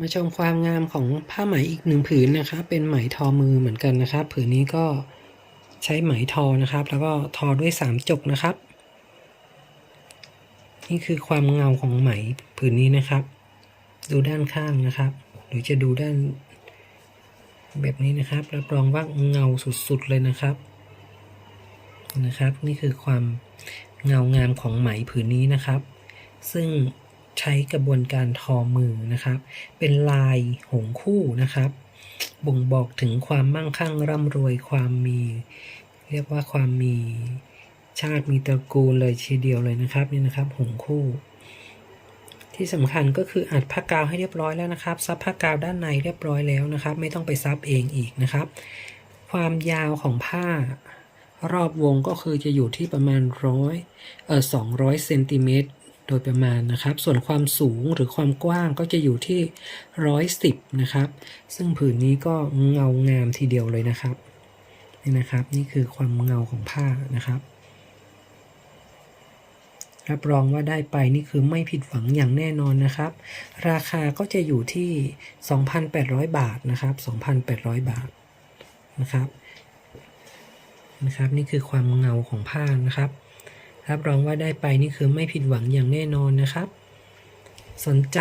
มาชมความงามของผ้าไหมอีกหนึ่งผืนนะครับเป็นไหมทอมือเหมือนกันนะครับ ผืนนี้ก็ใช้ไหมทอนะครับ แล้วก็ทอด้วยสามจกนะครับ นี่คือความเงาของไหมผืนนี้นะครับ ดูด้านข้างนะครับ หรือจะดูด้าน แบบนี้นะครับรับรองว่าเงาสุดๆเลยนะครับนะครับ นี่คือความเงางามของไหมผืนนี้นะครับ ซึ่ง ใช้กระบวนการทอมือนะครับ เป็นลายหงคู่นะครับ บ่งบอกถึงความมั่งคั่งร่ำรวยความมี เรียกว่าความมีชาติมีตระกูลเลยทีเดียวเลยนะครับนี่นะครับหงคู่ ที่สำคัญก็คืออัดผ้ากาวให้เรียบร้อยแล้วนะครับซับผ้ากาวด้านในเรียบร้อยแล้วนะครับ ไม่ต้องไปซับเองอีกนะครับ ความยาวของผ้ารอบวงก็คือจะอยู่ที่ประมาณร้อยเออสองร้อยเซนติเมตร โดยประมาณนะครับ ส่วนความสูงหรือความกว้างก็จะอยู่ที่ร้อยสิบนะครับ ซึ่งผืนนี้ก็เงางามทีเดียวเลยนะครับนี่นะครับ นี่คือความเงาของผ้านะครับ รับรองว่าได้ไปนี่คือไม่ผิดหวังอย่างแน่นอนนะครับ ราคาก็จะอยู่ที่ 2,800 บาทนะครับ 2,800 บาทนะครับนะครับ นี่คือความเงาของผ้านะครับ รับรองว่าได้ไปนี่คือไม่ผิดหวังอย่างแน่นอนนะครับ สนใจ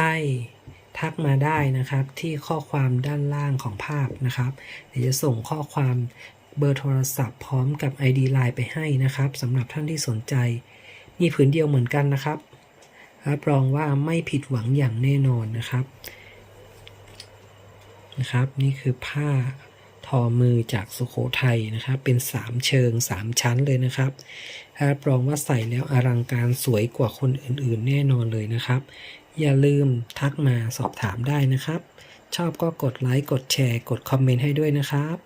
ทักมาได้นะครับที่ข้อความด้านล่างของภาพนะครับ เดี๋ยวจะส่งข้อความเบอร์โทรศัพท์พร้อมกับ ID Line ไปให้นะครับสำหรับท่านที่สนใจมีผืนเดียวเหมือนกันนะครับ รับรองว่าไม่ผิดหวังอย่างแน่นอนนะครับนะครับ นี่คือผ้า ทอมือจากสุโขทัยนะครับเป็น 3 เชิง 3 ชั้นเลยนะครับรับรองว่าใส่แล้วอลังการสวยกว่าคนอื่นๆ แน่นอนเลยนะครับ อย่าลืมทักมาสอบถามได้นะครับ ชอบก็กดไลค์กดแชร์ กดคอมเมนต์ให้ด้วยนะครับ